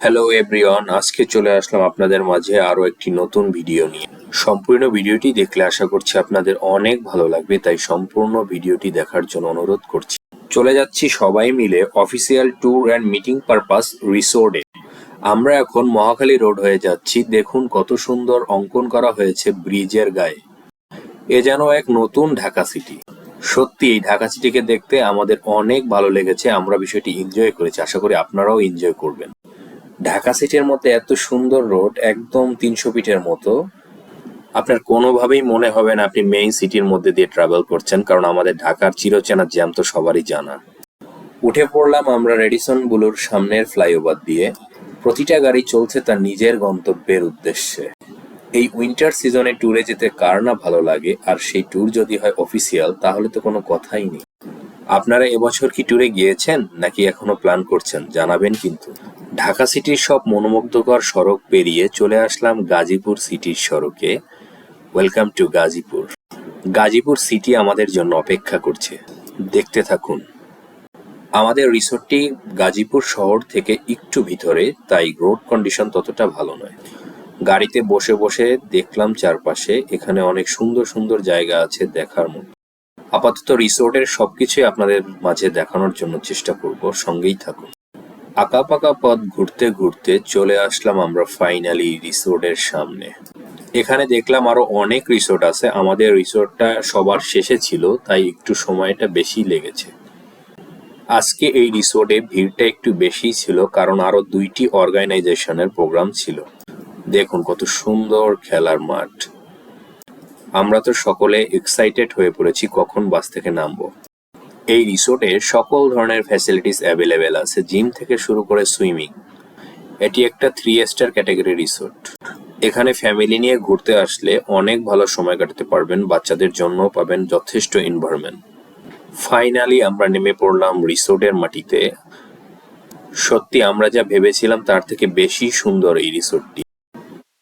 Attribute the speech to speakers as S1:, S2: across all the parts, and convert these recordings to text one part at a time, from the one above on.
S1: Hello everyone আজকে চলে আসলাম আপনাদের মাঝে আরও একটি নতুন ভিডিও নিয়ে। সম্পূর্ণ ভিডিওটি দেখলে আশা করছি আপনাদের অনেক ভালো লাগবে, তাই সম্পূর্ণ ভিডিওটি দেখার জন্য অনুরোধ করছি। চলে যাচ্ছি সবাই মিলে official tour and meeting purpose রিসোর্টে আমরা এখন মহাখালী রোড হয়ে যাচ্ছি, দেখুন কত সুন্দর অঙ্কন করা হয়েছে ব্রিজের গায়ে। এ যেন এক নতুন ঢাকা সিটি সত্যি, এই ঢাকা সিটিকে দেখতে আমাদের অনেক ভালো লেগেছে, আমরা বিষয়টি এনজয় করেছি, আশা করি আপনারাও এনজয় করবেন। ঢাকা সিটির মধ্যে এত সুন্দর রোড, একদম তিনশো ফিটের মতো। আপনার কোনোভাবেই মনে হবে না আপনি মেইন সিটির মধ্যে দিয়ে ট্রাভেল করছেন, কারণ আমাদের ঢাকার চিরচেনা জ্যাম তো সবারই জানা। উঠে পড়লাম আমরা রেডিসন বুলুর সামনের ফ্লাইওভার দিয়ে। প্রতিটা গাড়ি চলছে তার নিজের গন্তব্যের উদ্দেশ্যে। এই উইন্টার সিজনে ট্যুরে যেতে কার না ভালো লাগে? আর সেই ট্যুর যদি হয় অফিসিয়াল তাহলে তো কোনো কথাই নেই। আপনারা এবছর কি ট্যুরে গিয়েছেন, নাকি এখনও প্ল্যান করছেন? জানাবেন কিন্তু। ঢাকা সিটির সব মনোমুগ্ধকর সড়ক পেরিয়ে চলে আসলাম গাজীপুর সিটির সড়কে। Welcome to Gazipur. Gazipur city আমাদের জন্য অপেক্ষা করছে। দেখতে থাকুন। আমাদের রিসোর্টটি গাজীপুর শহর থেকে একটু ভিতরে, তাই রোড কন্ডিশন ততটা ভালো নয়। গাড়িতে বসে বসে দেখলাম চারপাশে এখানে অনেক সুন্দর সুন্দর জায়গা আছে দেখার মতো। আপাতত রিসোর্টের সবকিছুই আপনাদের মাঝে দেখানোর জন্য চেষ্টা করব, সঙ্গেই থাকুন। আঁকা পাকা পথ ঘুরতে ঘুরতে চলে আসলাম আমরা ফাইনালি রিসোর্টের সামনে। এখানে দেখলাম আরও অনেক রিসোর্ট আছে, আমাদের রিসোর্টটা সবার শেষে ছিল, তাই একটু সময়টা বেশি লেগেছে। আজকে এই রিসোর্টে ভিড়টা একটু বেশি ছিল, কারণ আরও দুইটি অর্গানাইজেশনের প্রোগ্রাম ছিল। দেখুন কত সুন্দর খেলার মাঠ। আমরা তো সকলে এক্সাইটেড হয়ে পড়েছি কখন বাস থেকে নামবো। এই রিসোর্টে সকল ধরনের ফ্যাসিলিটিস অ্যাভেলেবেল আছে। জিম থেকে শুরু করে সুইমিং। এটি একটা থ্রি স্টার ক্যাটাগরি রিসোর্ট এখানে ফ্যামিলি নিয়ে ঘুরতে আসলে অনেক ভালো সময় কাটাতে পারবেন, বাচ্চাদের জন্য পাবেন যথেষ্ট এনভায়রনমেন্ট ফাইনালি আমরা নেমে পড়লাম রিসোর্টের মাটিতে। সত্যি, আমরা যা ভেবেছিলাম তার থেকে বেশি সুন্দর এই রিসোর্টটি।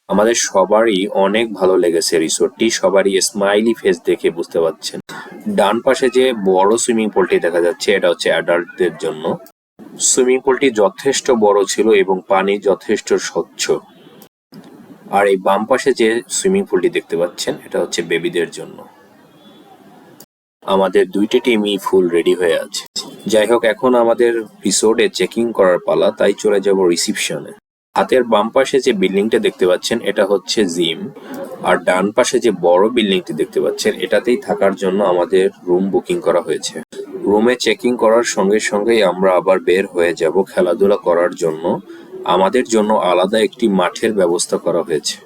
S1: আমাদের সবারই অনেক ভালো লেগেছে রিসোর্টটি। সবারই স্মাইলি ফেস দেখে বুঝতে পারছেন। ডান পাশে যে বড় সুইমিং পুলটি দেখা যাচ্ছে, এটা হচ্ছে অ্যাডাল্টদের জন্য। সুইমিং পুলটি যথেষ্ট বড় ছিল এবং পানি যথেষ্ট স্বচ্ছ। আর এই বাম পাশে যে সুইমিং পুলটি দেখতে পাচ্ছেন, এটা হচ্ছে বেবিদের জন্য। আমাদের দুইটি টিমই ফুল রেডি হয়ে আছে। যাই হোক, এখন আমাদের রিসোর্টে চেকিং করার পালা, তাই চলে যাব রিসিপশনে হাতের বাম পাশে যে বিল্ডিংটা দেখতে পাচ্ছেন, এটা হচ্ছে জিম আর ডান পাশে যে বড় বিল্ডিংটি দেখতে পাচ্ছেন, এটাতেই থাকার জন্য আমাদের রুম বুকিং করা হয়েছে। রুমে চেকিং করার সঙ্গে সঙ্গেই আমরা আবার বের হয়ে যাব খেলাধুলা করার জন্য। আমাদের জন্য আলাদা একটি মাঠের ব্যবস্থা করা হয়েছে।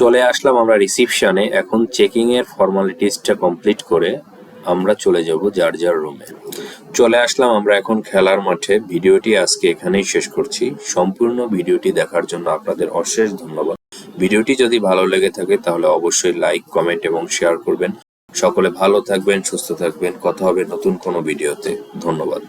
S1: চলে আসলাম আমরা রিসিপশনে। এখন চেকিং এর ফর্মালিটিসটা কমপ্লিট করে আমরা চলে যাব যার যার রুমে। চলে আসলাম আমরা এখন খেলার মাঠে। ভিডিওটি আজকে এখানেই শেষ করছি। সম্পূর্ণ ভিডিওটি দেখার জন্য আপনাদের অশেষ ধন্যবাদ। ভিডিওটি যদি ভালো লেগে থাকে তাহলে অবশ্যই লাইক, কমেন্ট এবং শেয়ার করবেন। সকলে ভালো থাকবেন, সুস্থ থাকবেন। কথা হবে নতুন কোনো ভিডিওতে। ধন্যবাদ।